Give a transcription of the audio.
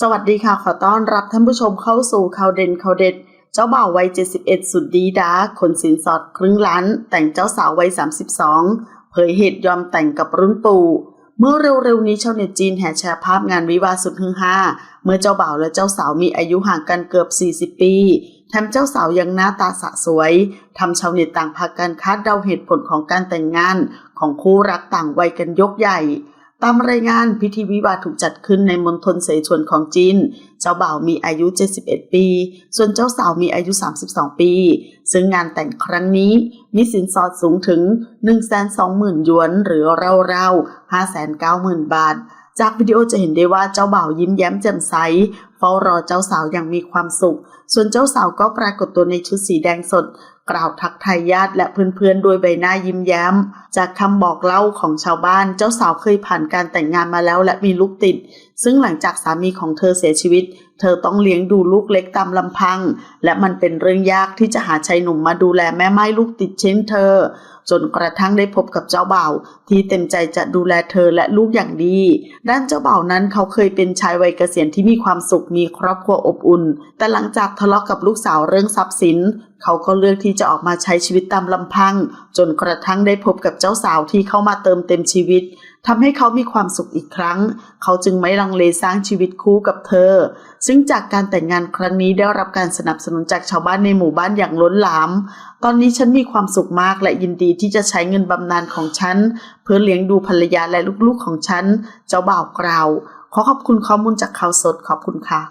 สวัสดีค่ะ ขอต้อนรับท่านผู้ชมเข้าสู่ข่าวเด่นข่าวเด็ด เจ้าบ่าววัย 71 สุดดีดาคนสินสอดครึ่งล้าน แต่งเจ้าสาววัย 32 เผยเหตุยอมแต่งกับรุ่นปู่ เมื่อเร็วๆนี้ชาวเน็ตจีนแห่แชร์ภาพงานวิวาสุดฮือฮาเมื่อเจ้าบ่าวและเจ้าสาวมีอายุห่างกันเกือบ 40 ปีแถมเจ้าสาวยังหน้าตาสะสวยทำชาวเน็ตต่างพากันคาดเดาเหตุผลของการแต่งงานของคู่รักต่างวัยกันยกใหญ่ ตามรายงานพิธีวิวาห์ถูกจัดขึ้นในมณฑลเสฉวนของจีน เจ้าบ่าวมีอายุ 71 ปี ส่วนเจ้าสาวมีอายุ 32 ปี ซึ่งงานแต่งครั้งนี้มีสินสอดสูงถึง 120,000 หยวน หรือราวๆ 590,000 บาท จากวิดีโอจะเห็นได้ว่าเจ้าบ่าวยิ้มแย้มแจ่มใสเฝ้ารอเจ้าสาวอย่างมีความสุข ส่วนเจ้าสาวก็ปรากฏตัวในชุดสีแดงสด กล่าวทักทายญาติและเพื่อนๆด้วยใบหน้ายิ้มแย้ม จากคำบอกเล่าของชาวบ้าน เจ้าสาวเคยผ่านการแต่งงานมาแล้วและมีลูกติด ซึ่งหลังจากสามีของเธอเสียชีวิต เธอต้องเลี้ยงดูลูกเล็กตามลำพัง และมันเป็นเรื่องยากที่จะหาชายหนุ่มมาดูแลแม่ไม้ลูกติดเช่นเธอ จนกระทั่งได้พบกับเจ้าบ่าวที่เต็มใจจะดูแลเธอและลูกอย่างดี ด้านเจ้าบ่าวนั้นเขาเคยเป็นชายวัยเกษียณที่มีความสุขมีครอบครัวอบอุ่น แต่หลังจากทะเลาะกับลูกสาวเรื่องทรัพย์สินเขาก็เลือกที่จะออกมาใช้ชีวิตตามลำพัง จนกระทั่งได้พบกับเจ้าสาวที่เข้ามาเติมเต็มชีวิตทำให้เขามีความสุขอีกครั้ง เขาจึงไม่ลังเลสร้างชีวิตคู่กับเธอ ซึ่งจากการแต่งงานครั้งนี้ได้รับการสนับสนุนจากชาวบ้านในหมู่บ้านอย่างล้นหลาม ตอนนี้ฉันมีความสุขมากและยินดีที่จะใช้เงินบำนาญของฉัน เพื่อเลี้ยงดูภรรยาและลูกๆของฉัน เจ้าบ่าวกล่าว ขอขอบคุณข้อมูลจากข่าวสดขอบคุณค่ะ